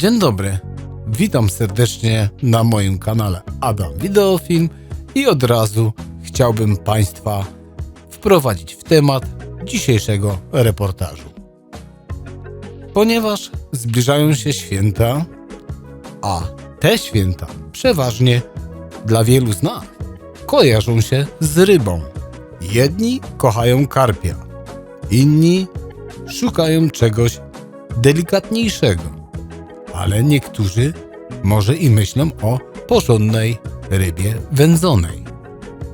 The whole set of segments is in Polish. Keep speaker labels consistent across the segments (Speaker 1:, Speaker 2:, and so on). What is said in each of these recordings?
Speaker 1: Dzień dobry, witam serdecznie na moim kanale Adam Wideofilm i od razu chciałbym Państwa wprowadzić w temat dzisiejszego reportażu. Ponieważ zbliżają się święta, a te święta przeważnie dla wielu z nas kojarzą się z rybą. Jedni kochają karpia, inni szukają czegoś delikatniejszego, ale niektórzy może i myślą o porządnej rybie wędzonej.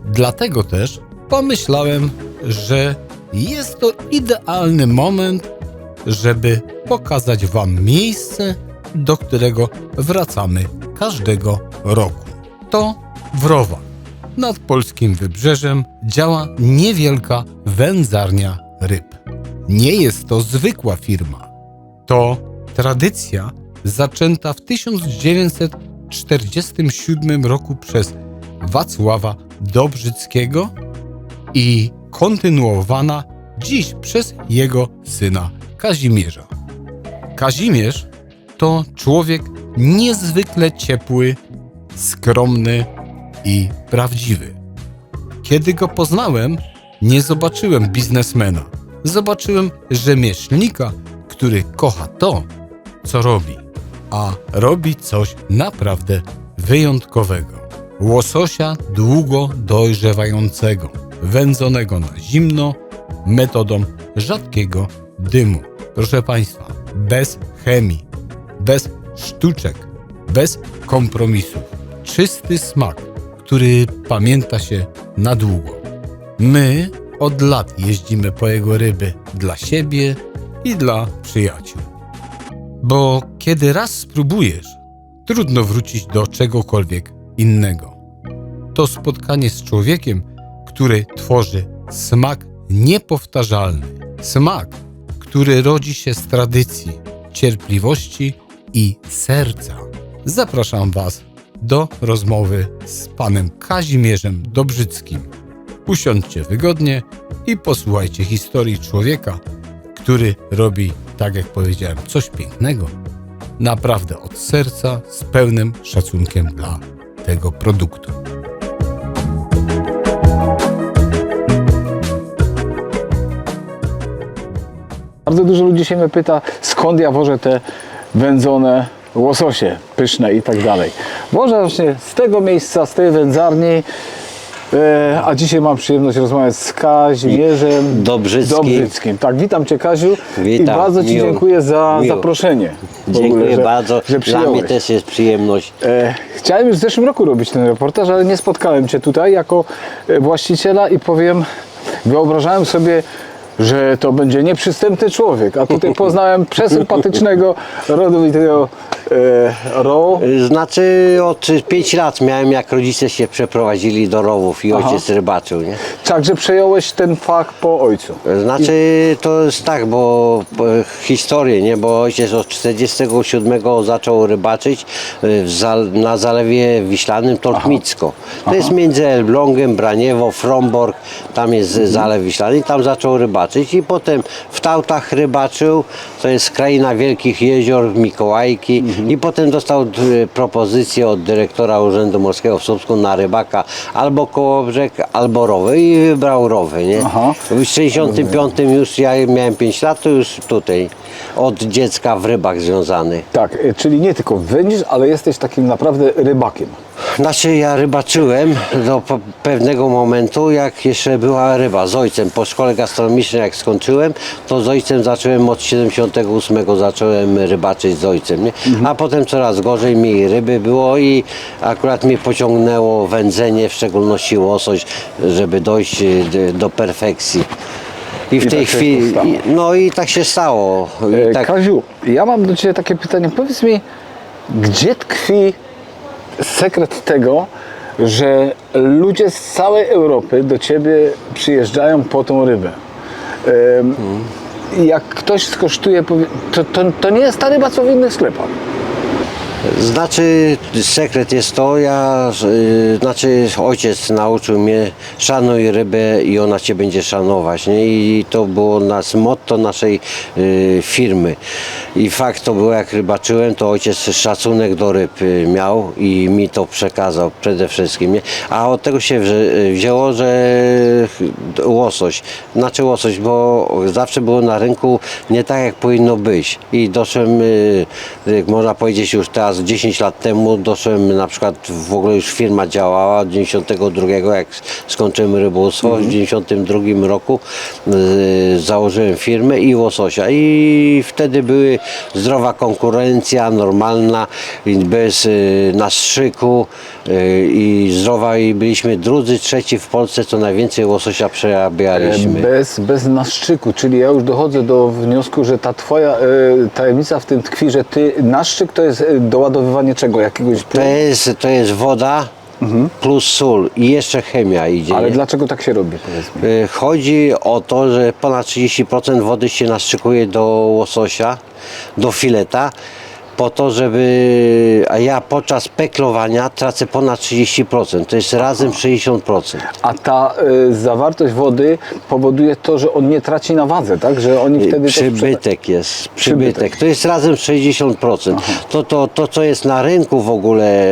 Speaker 1: Dlatego też pomyślałem, że jest to idealny moment, żeby pokazać Wam miejsce, do którego wracamy każdego roku. To Wrowa. Nad polskim wybrzeżem działa niewielka wędzarnia ryb. Nie jest to zwykła firma. To tradycja zaczęta w 1947 roku przez Wacława Dobrzyckiego i kontynuowana dziś przez jego syna Kazimierza. Kazimierz to człowiek niezwykle ciepły, skromny i prawdziwy. Kiedy go poznałem, nie zobaczyłem biznesmena. Zobaczyłem rzemieślnika, który kocha to, co robi, a robi coś naprawdę wyjątkowego. Łososia długo dojrzewającego, wędzonego na zimno, metodą rzadkiego dymu. Proszę Państwa, bez chemii, bez sztuczek, bez kompromisów. Czysty smak, który pamięta się na długo. My od lat jeździmy po jego ryby dla siebie i dla przyjaciół. Bo kiedy raz spróbujesz, trudno wrócić do czegokolwiek innego. To spotkanie z człowiekiem, który tworzy smak niepowtarzalny. Smak, który rodzi się z tradycji, cierpliwości i serca. Zapraszam Was do rozmowy z panem Kazimierzem Dobrzyckim. Usiądźcie wygodnie i posłuchajcie historii człowieka, który robi, tak jak powiedziałem, coś pięknego, naprawdę od serca, z pełnym szacunkiem dla tego produktu.
Speaker 2: Bardzo dużo ludzi się mnie pyta, skąd ja wożę te wędzone łososie pyszne i tak dalej. Wożę właśnie z tego miejsca, z tej wędzarni, e, a dzisiaj mam przyjemność rozmawiać z Kazimierzem
Speaker 3: Dobrzyckim.
Speaker 2: Dobrzyckim. Tak, witam Cię Kaziu i
Speaker 3: Witam,
Speaker 2: bardzo Ci
Speaker 3: miło-
Speaker 2: dziękuję za
Speaker 3: miło.
Speaker 2: zaproszenie. w
Speaker 3: Dziękuję
Speaker 2: ogóle, że,
Speaker 3: bardzo.
Speaker 2: Że
Speaker 3: Dla mnie
Speaker 2: przyjąłeś.
Speaker 3: też jest przyjemność.
Speaker 2: E, chciałem już w zeszłym roku robić ten reportaż, ale nie spotkałem Cię tutaj jako e, właściciela i powiem, wyobrażałem sobie, że to będzie nieprzystępny człowiek, a tutaj poznałem przesympatycznego, rodowitego e, Ro.
Speaker 3: Znaczy od 5 lat miałem jak rodzice się przeprowadzili do rowów i
Speaker 2: Aha.
Speaker 3: ojciec rybaczył, nie?
Speaker 2: Także przejąłeś ten fach po ojcu.
Speaker 3: Znaczy to jest tak, bo bo historię, nie? Bo ojciec od 47 zaczął rybaczyć y, w zal, na Zalewie Wiślanym Tortmicko. To jest między Elblągiem, Braniewo, Fromborg, tam jest Zalew Wiślany i tam zaczął rybaczyć i potem w Tautach rybaczył, to jest kraina wielkich jezior, Mikołajki i potem dostał y, propozycję od dyrektora Urzędu Morskiego w Słupsku na rybaka albo Kołobrzeg, albo rowy i wybrał rowy, nie?
Speaker 2: Aha.
Speaker 3: W 65 już ja miałem 5 lat, to już tutaj od dziecka w rybach związany.
Speaker 2: Tak, e, czyli nie tylko wędzisz, ale jesteś takim naprawdę rybakiem.
Speaker 3: Znaczy ja rybaczyłem do po- pewnego momentu, jak jeszcze była ryba z ojcem. Po szkole gastronomicznej jak skończyłem, to z ojcem zacząłem od 78 zacząłem rybaczyć z ojcem. Nie? A potem coraz gorzej mi ryby było i akurat mnie pociągnęło wędzenie, w szczególności łosoś, żeby dojść y, d- do perfekcji. I w
Speaker 2: I
Speaker 3: tej
Speaker 2: tak się
Speaker 3: chwili,
Speaker 2: stało.
Speaker 3: no i tak się stało. I
Speaker 2: E,
Speaker 3: tak,
Speaker 2: Kaziu, ja mam do Ciebie takie pytanie. Powiedz mi, gdzie tkwi sekret tego, że ludzie z całej Europy do Ciebie przyjeżdżają po tą rybę? Em, Jak ktoś skosztuje, powie, to, to, to nie jest ta ryba, co w innych sklepach.
Speaker 3: Znaczy, sekret jest to, ja, y, znaczy ojciec nauczył mnie, szanuj rybę i ona cię będzie szanować, nie? I to było nas motto naszej y, firmy. I fakt to było, jak rybaczyłem, to ojciec szacunek do ryb y, miał i mi to przekazał przede wszystkim, nie? A od tego się wzię- wzięło, że łosoś, znaczy łosoś, bo zawsze było na rynku nie tak, jak powinno być. I doszłem, y, można powiedzieć już teraz 10 lat temu, doszłem na przykład, w ogóle już firma działała od 92, jak skończyłem rybactwo, w 92 roku y, założyłem firmę i łososia. I wtedy były zdrowa konkurencja, normalna, bez y, nastrzyku y, i zdrowa i byliśmy drudzy, trzeci w Polsce, co najwięcej łososia przerabialiśmy.
Speaker 2: Bez, bez naszczyku, czyli ja już dochodzę do wniosku, że ta twoja e, tajemnica w tym tkwi, że ty naszczyk to jest e, doładowywanie czego? Jakiegoś
Speaker 3: To jest, to jest woda plus sól i jeszcze chemia idzie.
Speaker 2: Mhm. Ale
Speaker 3: nie?
Speaker 2: dlaczego tak się robi, powiedz mi?
Speaker 3: Y, Chodzi o to, że ponad 30% wody się naszczykuje do łososia, do fileta, po to, żeby. A ja podczas peklowania tracę ponad 30%, to jest razem 60%.
Speaker 2: A ta e, zawartość wody powoduje to, że on nie traci na wadze, tak? Że oni wtedy to sprzeda-
Speaker 3: Przybytek jest,
Speaker 2: Przybytek.
Speaker 3: przybytek. To jest razem 60%. To, to, to, co jest na rynku w ogóle,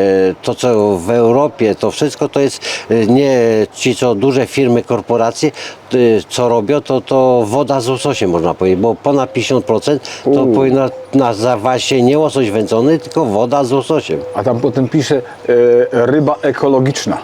Speaker 3: to co w Europie, to wszystko to jest y, nie ci, co duże firmy, korporacje, y, co robią, to, to woda z łososiem można powiedzieć, bo ponad 50% to powinna nazywać się nie łosoś wędzony, tylko woda z łososiem.
Speaker 2: A tam potem pisze e, ryba ekologiczna.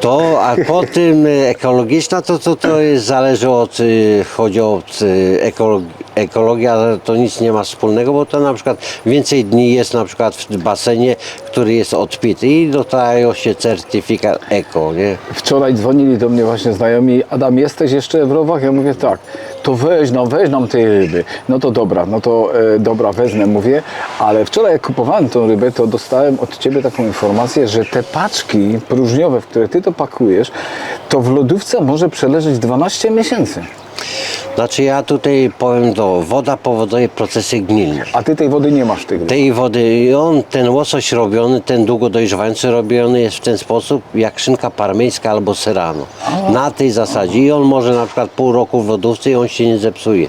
Speaker 3: To, a po tym y, ekologiczna, to, to, to jest, zależy od, y, chodzi o y, ekolo, ekologia, to nic nie ma wspólnego, bo to na przykład więcej dni jest na przykład w basenie, który jest odpity i dostają się certyfikat eko, nie?
Speaker 2: Wczoraj dzwonili do mnie właśnie znajomi, Adam jesteś jeszcze w rowach? Ja mówię tak, to weź nam, weź nam tej ryby. No to dobra, no to e, dobra, wezmę, mówię, ale wczoraj jak kupowałem tą rybę, to dostałem od Ciebie taką informację, że te paczki próżniowe, w które Ty to pakujesz, to w lodówce może przeleżeć 12 miesięcy.
Speaker 3: Znaczy ja tutaj powiem to, woda powoduje procesy gnilne.
Speaker 2: A Ty tej wody nie masz tych
Speaker 3: tej wody i on, ten łosoś robiony, ten długo dojrzewający robiony jest w ten sposób jak szynka parmeńska albo serrano. Na tej zasadzie i on może na przykład pół roku w lodówce i on się nie zepsuje.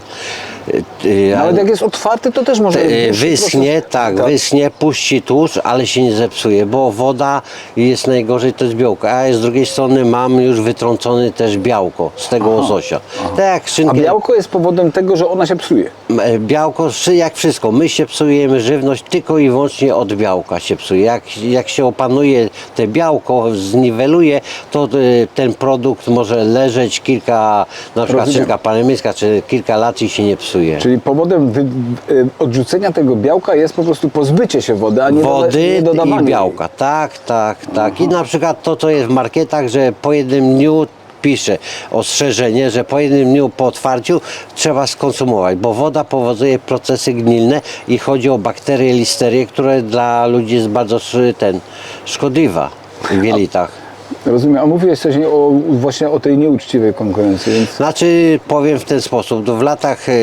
Speaker 3: Y, y,
Speaker 2: Nawet
Speaker 3: ale-
Speaker 2: jak jest otwarty, to też może... Dłuższy
Speaker 3: Wyschnie,
Speaker 2: proces.
Speaker 3: tak, wyschnie, puści tłuszcz, ale się nie zepsuje, bo woda jest najgorzej, to jest białko. A z drugiej strony mam już wytrącony też białko z tego łososia. Tak jak
Speaker 2: A białko jest powodem tego, że ona się psuje.
Speaker 3: E, Białko, jak wszystko, my się psujemy żywność tylko i wyłącznie od białka się psuje. Jak, jak się opanuje te białko, zniweluje, to e, ten produkt może leżeć kilka, na przykład
Speaker 2: Rozumiem.
Speaker 3: szynka paremyska, czy kilka lat i się nie psuje.
Speaker 2: Czyli powodem wy, y, odrzucenia tego białka jest po prostu pozbycie się wody, a nie, doda-
Speaker 3: Wody
Speaker 2: nie dodawanie
Speaker 3: i białka. Tak, tak, tak. I na przykład to, co jest w marketach, że po jednym dniu pisze ostrzeżenie, że po jednym dniu po otwarciu trzeba skonsumować, bo woda powoduje procesy gnilne i chodzi o bakterie listerię, które dla ludzi jest bardzo ten, szkodliwa w jelitach.
Speaker 2: Rozumiem, a mówiłeś coś o, właśnie o tej nieuczciwej konkurencji, więc
Speaker 3: Znaczy powiem w ten sposób, w latach e,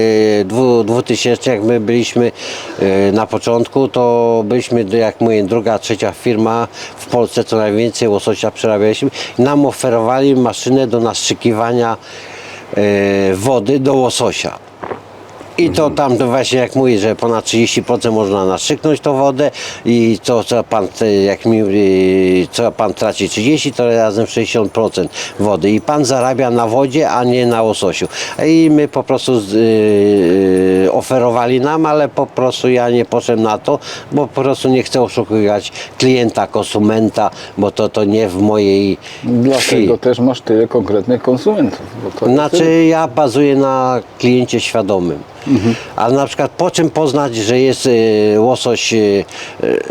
Speaker 3: dwu- 2000 jak my byliśmy e, na początku, to byliśmy jak mówię druga, trzecia firma w Polsce, co najwięcej łososia przerabialiśmy. Nam oferowali maszynę do nastrzykiwania e, wody do łososia. I to tam to właśnie jak mówi, że ponad 30% można naszyknąć tą wodę i to co pan, jak mi, y, co pan traci 30, to razem 60% wody i pan zarabia na wodzie, a nie na łososiu. I my po prostu z- y, oferowali nam, ale po prostu ja nie poszedłem na to, bo po prostu nie chcę oszukiwać klienta, konsumenta, bo to, to nie w mojej krwi.
Speaker 2: dlatego też masz tyle konkretnych konsumentów. Bo to jest-
Speaker 3: Znaczy ja bazuję na kliencie świadomym. Ale na przykład po czym poznać, że jest y, łosoś y,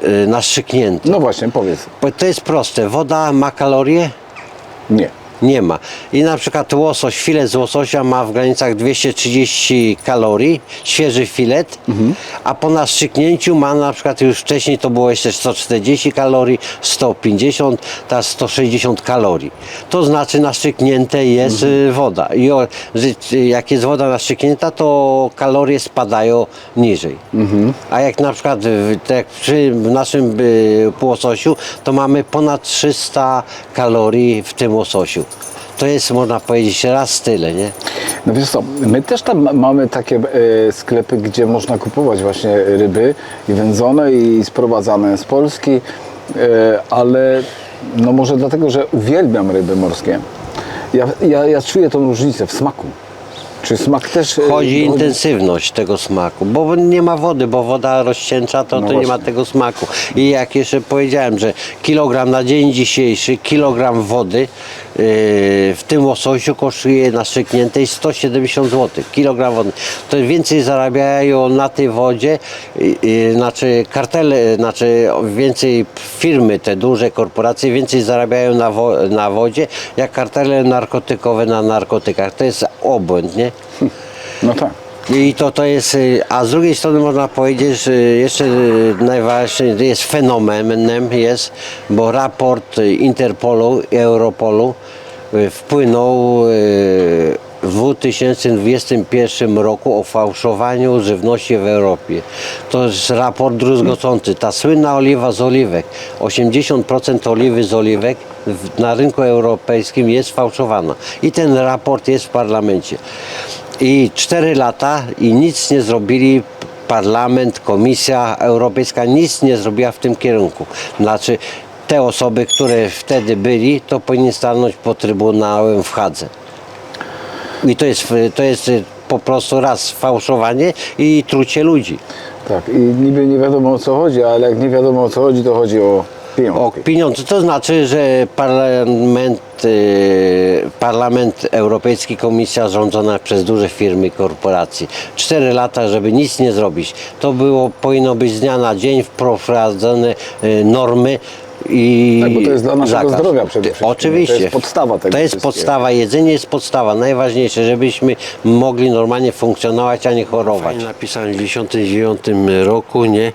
Speaker 3: y, naszczyknięty?
Speaker 2: No właśnie, powiedz.
Speaker 3: Bo to jest proste. Woda ma kalorie?
Speaker 2: Nie.
Speaker 3: Nie ma. I na przykład łosoś, filet z łososia ma w granicach 230 kalorii, świeży filet, a po naszczyknięciu ma na przykład już wcześniej to było jeszcze 140 kalorii, 150, teraz 160 kalorii. To znaczy naszczyknięte jest y, woda. I o, że- jak jest woda naszczyknięta, to kalorie spadają niżej. A jak na przykład w, tak przy naszym y, łososiu, to mamy ponad 300 kalorii w tym łososiu. To jest, można powiedzieć, raz tyle, nie?
Speaker 2: No wiesz co, my też tam ma- mamy takie e, sklepy, gdzie można kupować właśnie ryby i wędzone i sprowadzane z Polski, e, ale no może dlatego, że uwielbiam ryby morskie. Ja, ja, ja czuję tą różnicę w smaku. Czy smak też... e,
Speaker 3: Chodzi
Speaker 2: dochodzi-
Speaker 3: intensywność tego smaku, bo nie ma wody, bo woda rozcieńcza, to,
Speaker 2: No
Speaker 3: to nie ma
Speaker 2: właśnie.
Speaker 3: tego smaku. I jak jeszcze powiedziałem, że kilogram na dzień dzisiejszy, kilogram wody yy, w tym łososiu kosztuje na szczykniętej 170 zł. Kilogram wody. To więcej zarabiają na tej wodzie, yy, yy, znaczy kartele, znaczy więcej firmy, te duże korporacje więcej zarabiają na, wo, na wodzie, jak kartele narkotykowe na narkotykach. To jest obłęd, nie?
Speaker 2: No tak.
Speaker 3: I to, to jest, y, a z drugiej strony można powiedzieć, że jeszcze najważniejszy jest fenomenem jest, bo raport Interpolu i Europolu y, wpłynął y, w 2021 roku o fałszowaniu żywności w Europie. To jest raport druzgocący. Ta słynna oliwa z oliwek, 80% oliwy z oliwek na rynku europejskim jest fałszowana. I ten raport jest w parlamencie. I 4 lata i nic nie zrobili. Parlament, Komisja Europejska nic nie zrobiła w tym kierunku. Znaczy, te osoby, które wtedy byli, to powinni stanąć pod Trybunałem w Hadze. I to jest, to jest po prostu raz fałszowanie i trucie ludzi.
Speaker 2: Tak, i niby nie wiadomo o co chodzi, ale jak nie wiadomo o co chodzi, to chodzi o
Speaker 3: O
Speaker 2: pieniądze.
Speaker 3: pieniądze. To znaczy, że parlament, y, parlament Europejski, komisja rządzona przez duże firmy i korporacje. Cztery lata, żeby nic nie zrobić. To było, powinno być z dnia na dzień wprowadzone y, normy i
Speaker 2: Tak, bo to jest dla naszego
Speaker 3: zakaz.
Speaker 2: zdrowia przede wszystkim.
Speaker 3: Oczywiście.
Speaker 2: To jest podstawa tego
Speaker 3: To jest
Speaker 2: wszystkiego.
Speaker 3: podstawa, jedzenie jest podstawa, najważniejsze, żebyśmy mogli normalnie funkcjonować, a nie chorować. Napisałem w 1999 roku, nie,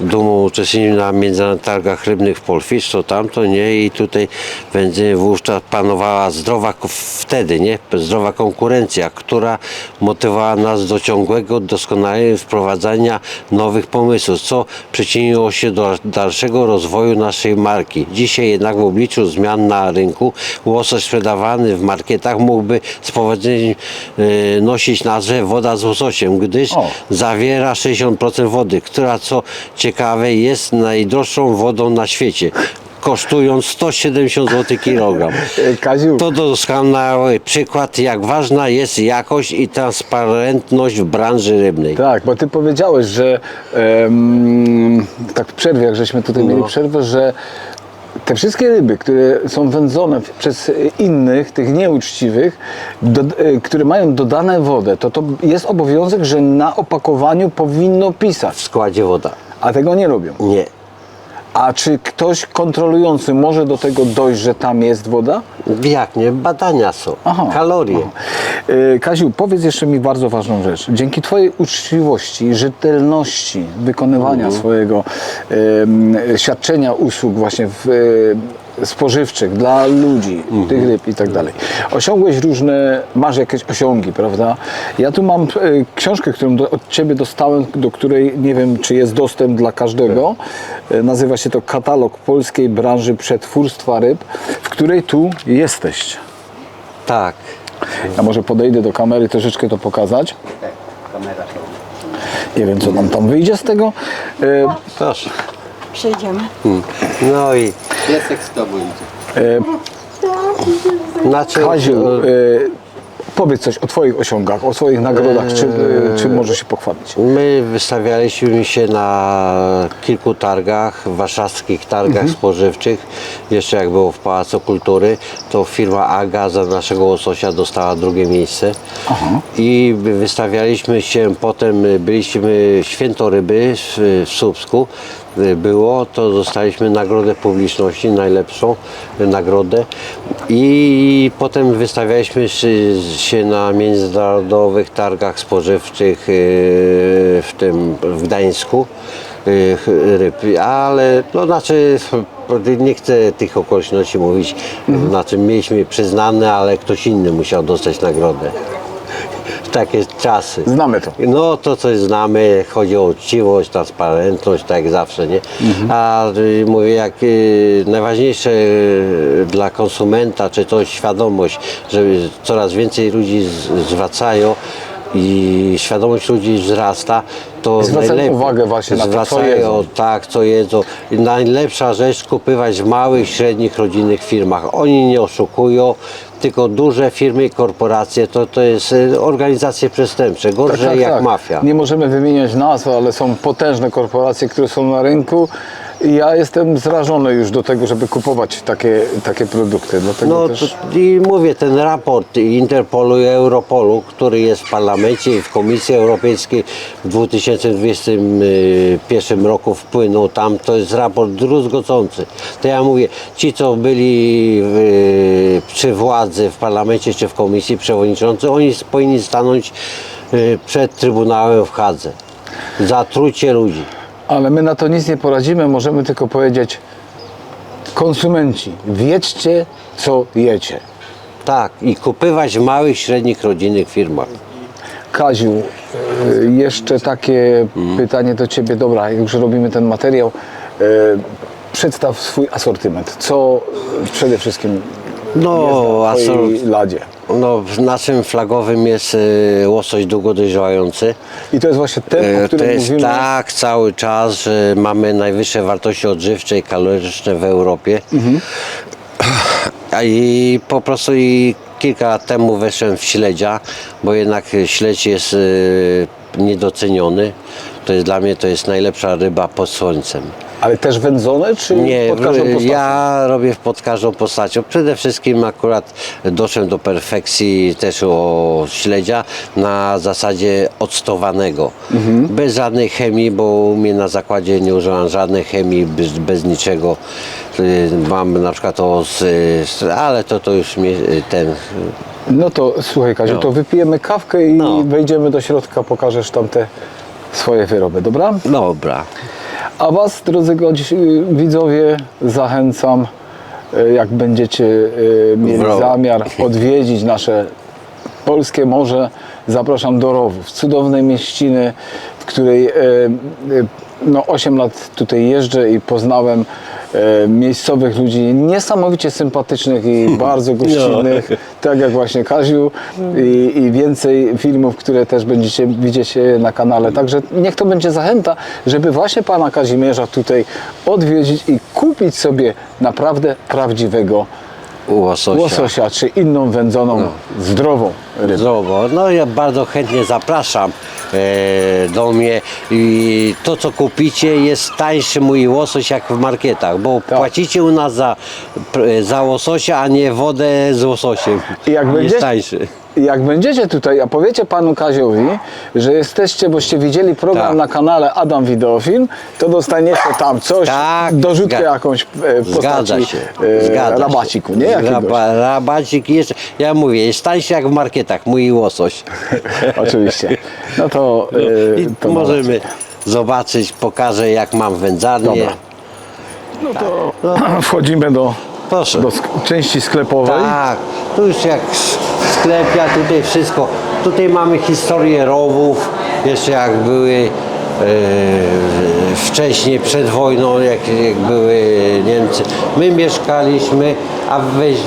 Speaker 3: dumą uczestniczyłem na międzynarodowych targach rybnych w Polfish, to tamto, nie, i tutaj będzie wówczas panowała zdrowa, ko- wtedy, nie, zdrowa konkurencja, która motywowała nas do ciągłego doskonalenia wprowadzania nowych pomysłów, co przyczyniło się do dalszego rozwoju naszej marki. Dzisiaj jednak w obliczu zmian na rynku łosoś sprzedawany w marketach mógłby z powodzeniem e, nosić nazwę woda z łososiem, gdyż
Speaker 2: O.
Speaker 3: zawiera 60% wody, która co ciekawe jest najdroższą wodą na świecie. Kosztując 170 zł kilogram.
Speaker 2: Kaziu,
Speaker 3: To doskonały przykład, jak ważna jest jakość i transparentność w branży rybnej.
Speaker 2: Tak, bo ty powiedziałeś, że em, tak w przerwie, jak żeśmy tutaj mieli przerwę, że te wszystkie ryby, które są wędzone przez innych, tych nieuczciwych, do, e, które mają dodane wodę, to to jest obowiązek, że na opakowaniu powinno
Speaker 3: W
Speaker 2: pisać,
Speaker 3: składzie woda.
Speaker 2: a tego nie robią.
Speaker 3: Nie.
Speaker 2: A czy ktoś kontrolujący może do tego dojść, że tam jest woda?
Speaker 3: Jak nie? Badania są. Kalorie.
Speaker 2: E, Kaziu, powiedz jeszcze mi bardzo ważną rzecz. Dzięki Twojej uczciwości, rzetelności wykonywania swojego em, świadczenia usług właśnie w, e, spożywczych dla ludzi, tych ryb i tak dalej, osiągłeś różne, masz jakieś osiągi, prawda? Ja tu mam e, książkę, którą do, od Ciebie dostałem, do której nie wiem, czy jest dostęp dla każdego. E, nazywa się to Katalog Polskiej Branży Przetwórstwa Ryb, w której tu jesteś.
Speaker 3: Tak.
Speaker 2: Ja może podejdę do kamery troszeczkę to pokazać. Nie wiem, co nam tam wyjdzie z tego. E,
Speaker 3: Proszę.
Speaker 4: Przejdziemy.
Speaker 3: No i
Speaker 5: Piesek z tobą idzie.
Speaker 2: e,
Speaker 3: znaczy,
Speaker 2: Kaziu,
Speaker 3: e,
Speaker 2: e, powiedz coś o Twoich osiągach, o swoich nagrodach, czym, e, czym możesz się pochwalić?
Speaker 3: My wystawialiśmy się na kilku targach, warszawskich targach spożywczych. Jeszcze jak było w Pałacu Kultury, to firma Aga za naszego łososia dostała drugie miejsce. I wystawialiśmy się, potem byliśmy Święto Ryby w, w Słupsku. Było, to dostaliśmy nagrodę publiczności, najlepszą nagrodę. I potem wystawialiśmy się- na międzynarodowych targach spożywczych y, w tym w Gdańsku y, ryb, ale no znaczy nie chcę tych okoliczności mówić, znaczy mieliśmy przyznane, ale ktoś inny musiał dostać nagrodę. Takie czasy.
Speaker 2: Znamy to.
Speaker 3: No to coś znamy, chodzi o uczciwość, transparentność, tak jak zawsze, nie? A y, mówię, jak y, najważniejsze y, dla konsumenta, czy to świadomość, że coraz więcej ludzi z, zwracają i świadomość ludzi wzrasta, to
Speaker 2: Zwracają
Speaker 3: najlepiej
Speaker 2: uwagę właśnie na to, co
Speaker 3: zwracają,
Speaker 2: jedzą.
Speaker 3: tak, co jedzą. I najlepsza rzecz kupywać w małych, średnich, rodzinnych firmach. Oni nie oszukują, tylko duże firmy i korporacje to, to jest y, organizacje przestępcze, gorsze jak mafia.
Speaker 2: Tak, Nie możemy wymieniać nazw, ale są potężne korporacje, które są na rynku. Ja jestem zrażony już do tego, żeby kupować takie, takie produkty. Dlatego
Speaker 3: No
Speaker 2: też...
Speaker 3: to, i mówię, ten raport Interpolu i Europolu, który jest w parlamencie i w Komisji Europejskiej w 2021 roku wpłynął tam, to jest raport druzgocący. To ja mówię, ci co byli w, przy władzy w parlamencie czy w komisji przewodniczący, oni powinni stanąć y, przed Trybunałem w Hadze za trucie ludzi.
Speaker 2: Ale my na to nic nie poradzimy, możemy tylko powiedzieć konsumenci, wiedzcie co jecie.
Speaker 3: Tak, i kupywać w małych, średnich, rodzinnych firmach.
Speaker 2: Kaziu, y, jeszcze takie
Speaker 3: Mhm.
Speaker 2: pytanie do Ciebie. Dobra, już robimy ten materiał. y, Przedstaw swój asortyment. Co przede wszystkim
Speaker 3: No,
Speaker 2: jest na Twojej
Speaker 3: asort-
Speaker 2: ladzie?
Speaker 3: No, naszym flagowym jest y, łosoś długo dojrzewający.
Speaker 2: I to jest właśnie ten, o
Speaker 3: To
Speaker 2: którym
Speaker 3: jest
Speaker 2: mówimy.
Speaker 3: tak cały czas, że mamy najwyższe wartości odżywcze i kaloryczne w Europie.
Speaker 2: Mhm.
Speaker 3: A I po prostu i kilka lat temu weszłem w śledzia, bo jednak śledź jest y, niedoceniony. To jest dla mnie to jest najlepsza ryba pod słońcem.
Speaker 2: Ale też wędzone, czy
Speaker 3: Nie,
Speaker 2: pod każdą postacią?
Speaker 3: ja robię pod każdą postacią. Przede wszystkim akurat doszedłem do perfekcji też o śledzia na zasadzie octowanego.
Speaker 2: Mhm.
Speaker 3: Bez żadnej chemii, bo u mnie na zakładzie nie używam żadnej chemii, bez, bez niczego. Y, Mam na przykład o, z, z, ale to, to już mnie y, ten
Speaker 2: No to słuchaj Kaziu,
Speaker 3: No.
Speaker 2: to wypijemy kawkę i
Speaker 3: No.
Speaker 2: wejdziemy do środka, pokażesz tam te swoje wyroby, dobra?
Speaker 3: Dobra.
Speaker 2: A Was, drodzy y, widzowie, zachęcam, y, jak będziecie y, mieli zamiar odwiedzić nasze polskie morze, zapraszam do Rowów, cudownej mieściny, w której no 8 lat tutaj jeżdżę i poznałem e, miejscowych ludzi niesamowicie sympatycznych i bardzo gościnnych, tak jak właśnie Kaziu i, i więcej filmów, które też będziecie widzieć e, na kanale. Także niech to będzie zachęta, żeby właśnie pana Kazimierza tutaj odwiedzić i kupić sobie naprawdę prawdziwego
Speaker 3: Łososia.
Speaker 2: łososia, czy inną wędzoną, zdrową rybę.
Speaker 3: Zdrowo. No ja bardzo chętnie zapraszam e, do mnie i to co kupicie jest tańszy mój łosoś jak w marketach, bo
Speaker 2: Tak.
Speaker 3: płacicie u nas za, za łososia, a nie wodę z łososiem.
Speaker 2: I jak
Speaker 3: jest
Speaker 2: będzie-
Speaker 3: tańszy.
Speaker 2: Jak będziecie tutaj, a powiecie panu Kaziowi, że jesteście, boście widzieli program
Speaker 3: Tak.
Speaker 2: na kanale Adam Wideofilm, to dostaniecie tam coś,
Speaker 3: Tak,
Speaker 2: dorzutkę
Speaker 3: zga-
Speaker 2: jakąś e, w
Speaker 3: Zgadza
Speaker 2: postaci
Speaker 3: się.
Speaker 2: e,
Speaker 3: Zgadza
Speaker 2: rabaciku,
Speaker 3: się.
Speaker 2: nie? Jakiegoś.
Speaker 3: Raba, rabacik jest, ja mówię, jest tańszy jak w marketach, mój łosoś.
Speaker 2: Oczywiście. No to, e,
Speaker 3: I
Speaker 2: to
Speaker 3: możemy zobaczyć, pokażę jak mam wędzarnię.
Speaker 2: Dobra. No to wchodzimy do,
Speaker 3: Proszę.
Speaker 2: do sk- części sklepowej.
Speaker 3: Tak, tu już jak s- sklepia, tutaj wszystko. Tutaj mamy historię rowów, jeszcze jak były e, wcześniej, przed wojną, jak, jak były Niemcy. My mieszkaliśmy, a weź, e,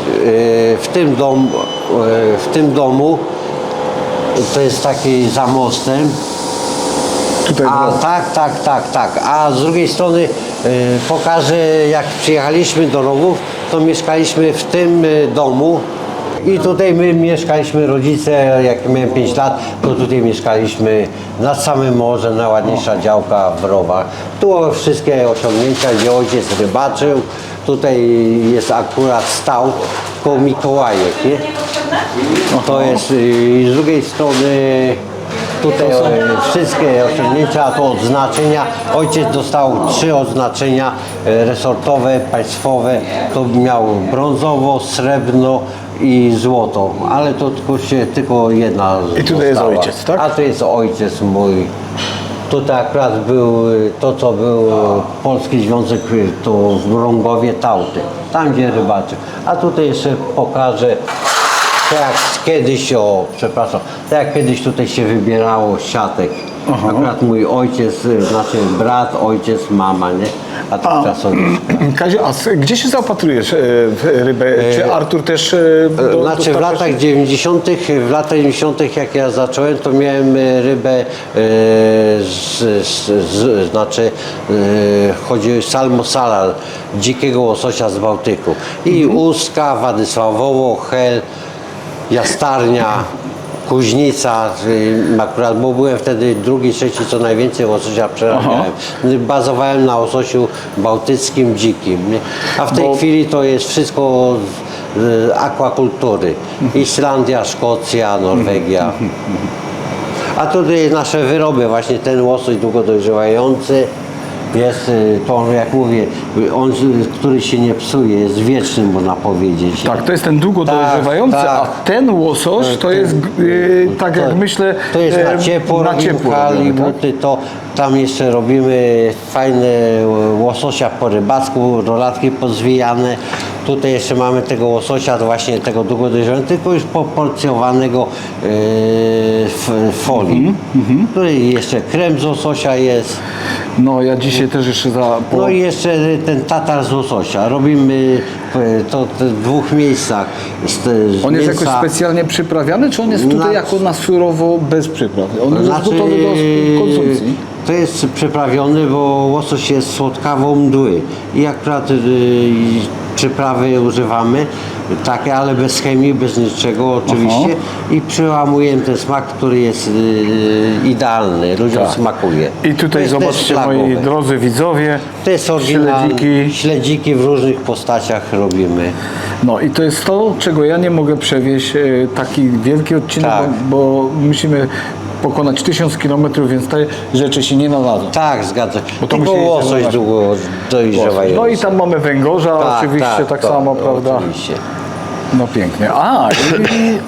Speaker 3: w, tym dom, e, w tym domu, to jest taki za mostem,
Speaker 2: Tutaj
Speaker 3: a
Speaker 2: było.
Speaker 3: tak, tak, tak, tak. A z drugiej strony y, pokażę, jak przyjechaliśmy do Rowów, to mieszkaliśmy w tym y, domu. I tutaj my mieszkaliśmy, rodzice, jak miałem 5 lat, to tutaj mieszkaliśmy nad samym morze, najładniejsza działka w Rowach. Tu wszystkie osiągnięcia, gdzie ojciec rybaczył. Tutaj jest akurat stał koło Mikołajek, nie? To jest y, i z drugiej strony tutaj e, wszystkie osiągnięcia, a to odznaczenia. Ojciec dostał trzy odznaczenia e, resortowe, państwowe. To miał brązowo, srebrno i złoto, ale to tylko, się, tylko jedna
Speaker 2: I tutaj jest
Speaker 3: została.
Speaker 2: ojciec, tak?
Speaker 3: A to jest ojciec mój. Tutaj akurat był to, co był Polski Związek to w Rągowie Tauty, tam gdzie rybaczy. A tutaj jeszcze pokażę, tak jak kiedyś, o przepraszam, tak jak kiedyś tutaj się wybierało siatek. Akurat mój ojciec, znaczy brat, ojciec, mama, nie? A to
Speaker 2: A.
Speaker 3: czasowniczka.
Speaker 2: Kaziu, a gdzie się zaopatrujesz e, w rybę? Czy Artur też e, do,
Speaker 3: Znaczy w latach
Speaker 2: się?
Speaker 3: 90., w latach 90. jak ja zacząłem, to miałem e, rybę e, z, z, z, znaczy e, chodzi o salmosalal, dzikiego łososia z Bałtyku. I Ustka, Władysławowo, Hel, Jastarnia, Kuźnica, y, akurat, bo byłem wtedy drugi, trzeci, co najwięcej łososia przerabiałem. Bazowałem na łososiu bałtyckim, dzikim. Nie? A w tej
Speaker 2: Bo-
Speaker 3: chwili to jest wszystko z y, akwakultury. Islandia, Szkocja, Norwegia. A tutaj nasze wyroby, właśnie ten łosoś długo dojrzewający jest, y, to jak mówię, on, który się nie psuje, jest wieczny, można powiedzieć.
Speaker 2: Tak, to jest ten długo
Speaker 3: Tak,
Speaker 2: dojrzewający,
Speaker 3: tak.
Speaker 2: a ten łosoś to
Speaker 3: Ten-
Speaker 2: jest, e, tak jak
Speaker 3: To-
Speaker 2: myślę,
Speaker 3: To jest
Speaker 2: e,
Speaker 3: na ciepło,
Speaker 2: na ciepło robione, tak?
Speaker 3: buty, to tam jeszcze robimy fajne łososia po rybacku, rolatki pozwijane. Tutaj jeszcze mamy tego łososia, właśnie tego długo dojrzałego, tylko już poporcjowanego e, w folii.
Speaker 2: Mhm,
Speaker 3: Tutaj jeszcze krem z łososia jest.
Speaker 2: No ja dzisiaj też jeszcze za... Po...
Speaker 3: No i jeszcze ten tatar z łososia. Robimy e, to w dwóch miejscach.
Speaker 2: On jest jakoś specjalnie przyprawiany, czy on jest tutaj
Speaker 3: Na-
Speaker 2: jako na surowo bez przypraw? On jest
Speaker 3: Znaczy,
Speaker 2: gotowy do konsumpcji.
Speaker 3: To jest przyprawiony, bo łosoś jest słodkawo mdły i akurat y, przyprawy używamy takie, ale bez chemii, bez niczego oczywiście i przełamujemy ten smak, który jest y, idealny, ludziom
Speaker 2: Tak.
Speaker 3: smakuje.
Speaker 2: I
Speaker 3: To
Speaker 2: tutaj
Speaker 3: jest też
Speaker 2: zobaczcie moi drodzy widzowie,
Speaker 3: To jest oryginalne.
Speaker 2: śledziki.
Speaker 3: Śledziki w różnych postaciach robimy.
Speaker 2: No i to jest to, czego ja nie mogę przewieźć, e, taki wielki odcinek,
Speaker 3: Tak.
Speaker 2: bo, bo musimy pokonać tysiąc kilometrów, więc te rzeczy się nie naladzą.
Speaker 3: Tak, zgadza się.
Speaker 2: Bo to
Speaker 3: Tylko
Speaker 2: musi
Speaker 3: łosoś długo dojrzewający.
Speaker 2: No i tam mamy węgorza oczywiście tak,
Speaker 3: to,
Speaker 2: samo, prawda?
Speaker 3: Oczywiście.
Speaker 2: No pięknie. A, i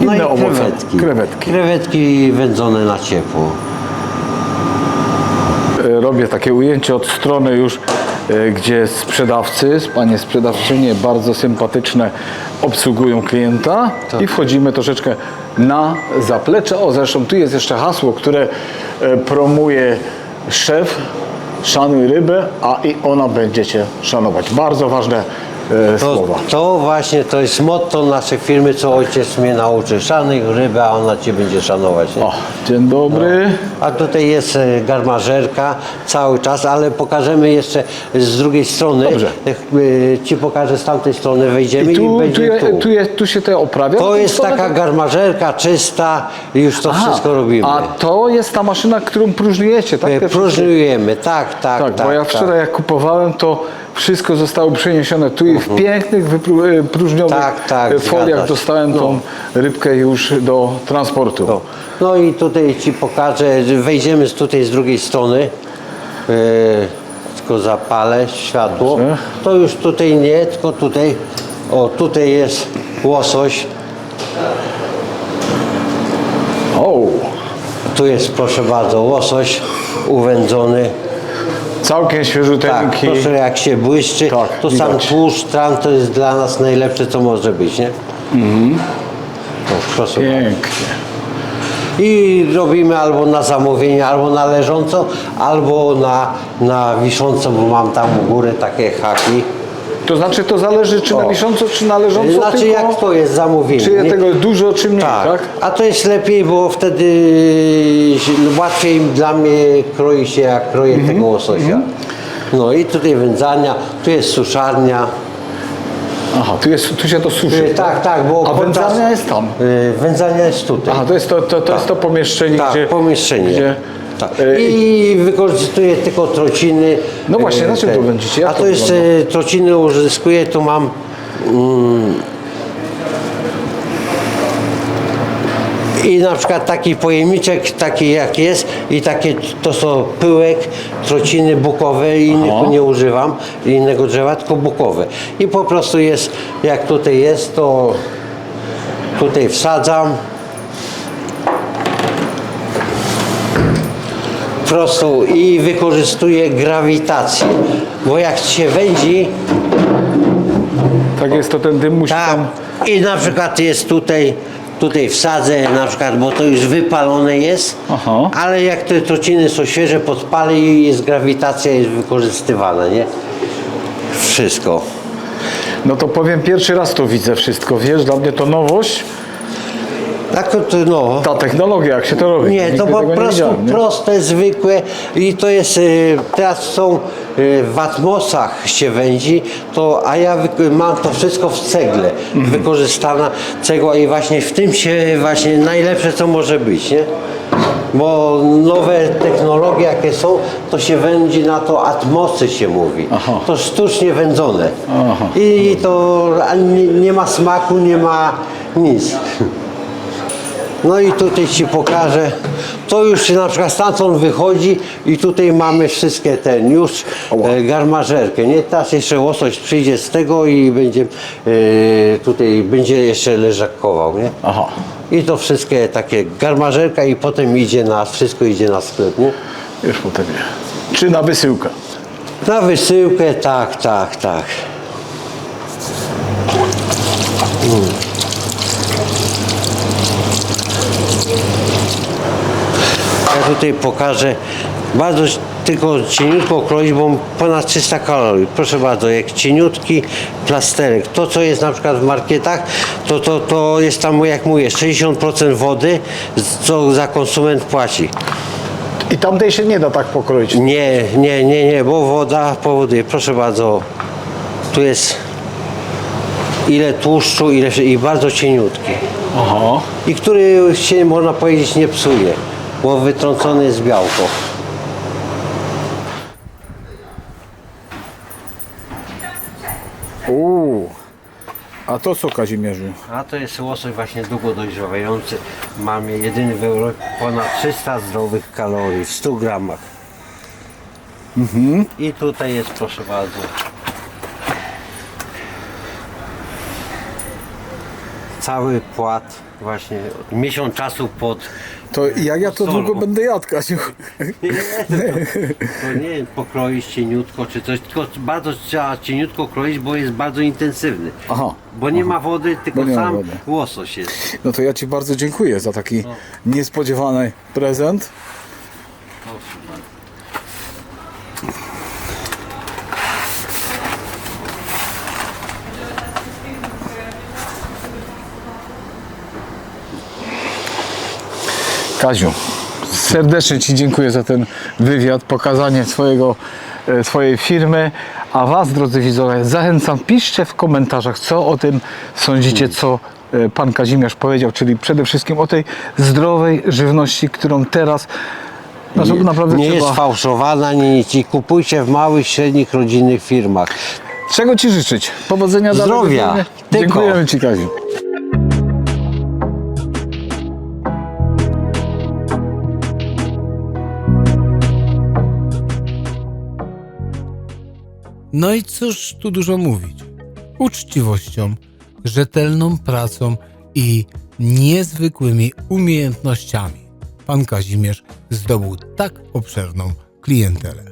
Speaker 3: No
Speaker 2: inne
Speaker 3: i
Speaker 2: owoce.
Speaker 3: krewetki.
Speaker 2: Krewetki.
Speaker 3: Krewetki wędzone na ciepło.
Speaker 2: E, Robię takie ujęcie od strony już, e, gdzie sprzedawcy, panie sprzedawczynie bardzo sympatyczne obsługują klienta i wchodzimy troszeczkę na zaplecze. O, zresztą tu jest jeszcze hasło, które e, promuje szef szanuj rybę, a i ona będzie cię szanować. Bardzo ważne e,
Speaker 3: To,
Speaker 2: słowa.
Speaker 3: to właśnie to jest motto naszej firmy, co ojciec mnie nauczy. Szanuj rybę, a ona cię będzie szanować. Nie?
Speaker 2: O, dzień dobry.
Speaker 3: A tutaj jest e, garmażerka cały czas, ale pokażemy jeszcze z drugiej strony.
Speaker 2: Dobrze.
Speaker 3: E, Ci pokażę z tamtej strony, wejdziemy
Speaker 2: I tu, tu,
Speaker 3: będzie
Speaker 2: je,
Speaker 3: tu.
Speaker 2: tu, je, tu się to oprawia?
Speaker 3: To jest taka garmażerka czysta, już to wszystko robimy.
Speaker 2: A to jest ta maszyna, którą próżnujecie, tak?
Speaker 3: E,
Speaker 2: Te wszystkie-
Speaker 3: Próżniujemy, tak, tak,
Speaker 2: Tak,
Speaker 3: tak.
Speaker 2: bo ja
Speaker 3: tak.
Speaker 2: wczoraj jak kupowałem, to wszystko zostało przeniesione tu i w pięknych, wypru- e, próżniowych
Speaker 3: Tak, tak,
Speaker 2: e,
Speaker 3: zgadza
Speaker 2: foliach
Speaker 3: się.
Speaker 2: dostałem tą rybkę już do transportu.
Speaker 3: No. no i tutaj Ci pokażę, że wejdziemy z tutaj z drugiej strony. Yy, tylko zapalę światło.
Speaker 2: Dobrze.
Speaker 3: To już tutaj nie, tylko tutaj. O, tutaj jest łosoś.
Speaker 2: O,
Speaker 3: Tu jest, proszę bardzo, łosoś uwędzony.
Speaker 2: Całkiem
Speaker 3: Tak,
Speaker 2: świeżuteńki.
Speaker 3: proszę jak się błyszczy.
Speaker 2: Tak,
Speaker 3: to sam
Speaker 2: widać.
Speaker 3: tłuszcz, tran to jest dla nas najlepsze, co może być, nie?
Speaker 2: Mhm.
Speaker 3: O, proszę.
Speaker 2: Pięknie.
Speaker 3: I robimy albo na zamówienie, albo na leżąco, albo na, na wisząco, bo mam tam u góry takie haki.
Speaker 2: To znaczy to zależy czy na
Speaker 3: O.
Speaker 2: czy na leżąco
Speaker 3: Znaczy
Speaker 2: tylko,
Speaker 3: jak to jest zamówienie.
Speaker 2: czy
Speaker 3: nie?
Speaker 2: tego dużo, czy mniej, tak?
Speaker 3: tak. A to jest lepiej, bo wtedy łatwiej dla mnie kroi się, jak kroję
Speaker 2: Mhm.
Speaker 3: tego łososia. No i tutaj wędzania, tu jest suszarnia.
Speaker 2: Aha, tu, jest, tu się to suszy.
Speaker 3: Y, Tak, tak, bo
Speaker 2: A
Speaker 3: podczas-
Speaker 2: wędzarnia jest tam?
Speaker 3: Y, Wędzania jest tutaj.
Speaker 2: Aha, to jest to, to, to, jest to pomieszczenie,
Speaker 3: tak,
Speaker 2: gdzie...
Speaker 3: pomieszczenie.
Speaker 2: Gdzie,
Speaker 3: Tak.
Speaker 2: e,
Speaker 3: I wykorzystuję tylko trociny.
Speaker 2: No właśnie,
Speaker 3: e,
Speaker 2: na czym to wędzicie? Jak
Speaker 3: A
Speaker 2: to
Speaker 3: to jest
Speaker 2: wygląda?
Speaker 3: trociny uzyskuję, tu mam mm, I na przykład taki pojemniczek, taki jak jest i takie to są pyłek, trociny bukowe i innego
Speaker 2: Aha.
Speaker 3: nie używam, innego drzewa, tylko bukowe. I po prostu jest, jak tutaj jest, to tutaj wsadzam. Prosto i wykorzystuję grawitację, bo jak się wędzi,
Speaker 2: Tak jest, to ten dym musi
Speaker 3: tak,
Speaker 2: tam...
Speaker 3: i na przykład jest tutaj, tutaj wsadzę na przykład, bo to już wypalone jest,
Speaker 2: Aha.
Speaker 3: ale jak te trociny są świeże, podpalę i jest grawitacja, jest wykorzystywana, nie? Wszystko.
Speaker 2: No to powiem, pierwszy raz to widzę wszystko, wiesz, dla mnie to nowość,
Speaker 3: Tak to no.
Speaker 2: ta technologia, jak się to robi.
Speaker 3: Nie, to po
Speaker 2: tego nie
Speaker 3: prostu
Speaker 2: widziałem, nie?
Speaker 3: proste, zwykłe i to jest, y, teraz są y, w atmosach się wędzi, to, a ja mam to wszystko w cegle,
Speaker 2: Mhm.
Speaker 3: wykorzystana cegła i właśnie w tym się właśnie najlepsze co może być, nie? Bo nowe technologie jakie są, to się wędzi na to atmosy się mówi.
Speaker 2: Aha.
Speaker 3: To sztucznie wędzone.
Speaker 2: Aha.
Speaker 3: I to a nie, nie ma smaku, nie ma nic. No i tutaj Ci pokażę. To już na przykład stamtąd wychodzi i tutaj mamy wszystkie ten już e, garmażerkę. Nie teraz jeszcze łosoś przyjdzie z tego i będzie e, tutaj będzie jeszcze leżakował, nie?
Speaker 2: Aha.
Speaker 3: I to wszystkie takie garmażerka i potem idzie na wszystko idzie na sklep, nie?
Speaker 2: Już potem. Czy na wysyłkę.
Speaker 3: Na wysyłkę, tak, tak, tak. Mm. Tutaj pokażę bardzo tylko cieniutko kroić, bo ponad 300 kalorii. Proszę bardzo, jak cieniutki plasterek. To, co jest na przykład w marketach, to, to, to jest tam, jak mówię, 60% wody, co za konsument płaci.
Speaker 2: I tamtej się nie da tak pokroić.
Speaker 3: Nie, nie, nie, nie, bo woda powoduje. Proszę bardzo, tu jest ile tłuszczu, ile i bardzo cieniutki.
Speaker 2: Aha.
Speaker 3: I który się można powiedzieć nie psuje, bo wytrącone jest białko.
Speaker 2: Uuu. A to co Kazimierzu?
Speaker 3: A to jest łosoś właśnie długo dojrzewający. Mamy jedyny w Europie ponad 300 zdrowych kalorii w 100 gramach. I tutaj jest proszę bardzo. Cały płat właśnie miesiąc czasu pod
Speaker 2: To jak ja to
Speaker 3: Solą.
Speaker 2: długo będę jadł?
Speaker 3: Nie, to, to nie pokroić cieniutko czy coś, tylko bardzo trzeba cieniutko kroić, bo jest bardzo intensywny.
Speaker 2: Aha.
Speaker 3: Bo nie ma wody, tylko
Speaker 2: Bo nie ma
Speaker 3: sam
Speaker 2: wody.
Speaker 3: łosoś jest.
Speaker 2: No to ja Ci bardzo dziękuję za taki niespodziewany prezent. Kaziu, serdecznie Ci dziękuję za ten wywiad, pokazanie swojego, e, swojej firmy. A Was, drodzy widzowie, zachęcam, piszcie w komentarzach, co o tym sądzicie, co e, Pan Kazimierz powiedział, czyli przede wszystkim o tej zdrowej żywności, którą teraz no, to naprawdę
Speaker 3: Nie
Speaker 2: trzeba...
Speaker 3: jest fałszowana, nie nic. I kupujcie w małych, średnich, rodzinnych firmach.
Speaker 2: Czego Ci życzyć? Powodzenia.
Speaker 3: Zdrowia.
Speaker 2: Dziękujemy Ci, Kaziu.
Speaker 1: No i cóż tu dużo mówić. Uczciwością, rzetelną pracą i niezwykłymi umiejętnościami pan Kazimierz zdobył tak obszerną klientelę.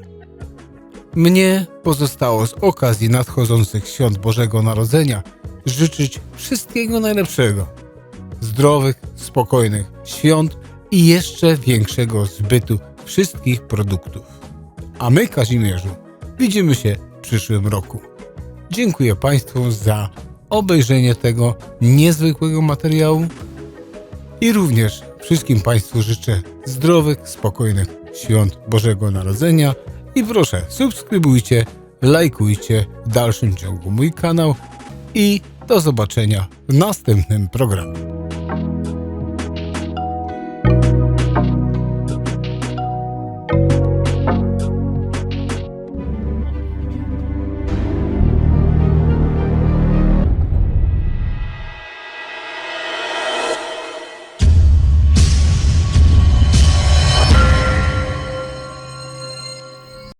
Speaker 1: Mnie pozostało z okazji nadchodzących świąt Bożego Narodzenia życzyć wszystkiego najlepszego. Zdrowych, spokojnych świąt i jeszcze większego zbytu wszystkich produktów. A my, Kazimierzu, widzimy się przyszłym roku. Dziękuję Państwu za obejrzenie tego niezwykłego materiału i również wszystkim Państwu życzę zdrowych, spokojnych świąt Bożego Narodzenia i proszę subskrybujcie, lajkujcie w dalszym ciągu mój kanał i do zobaczenia w następnym programie.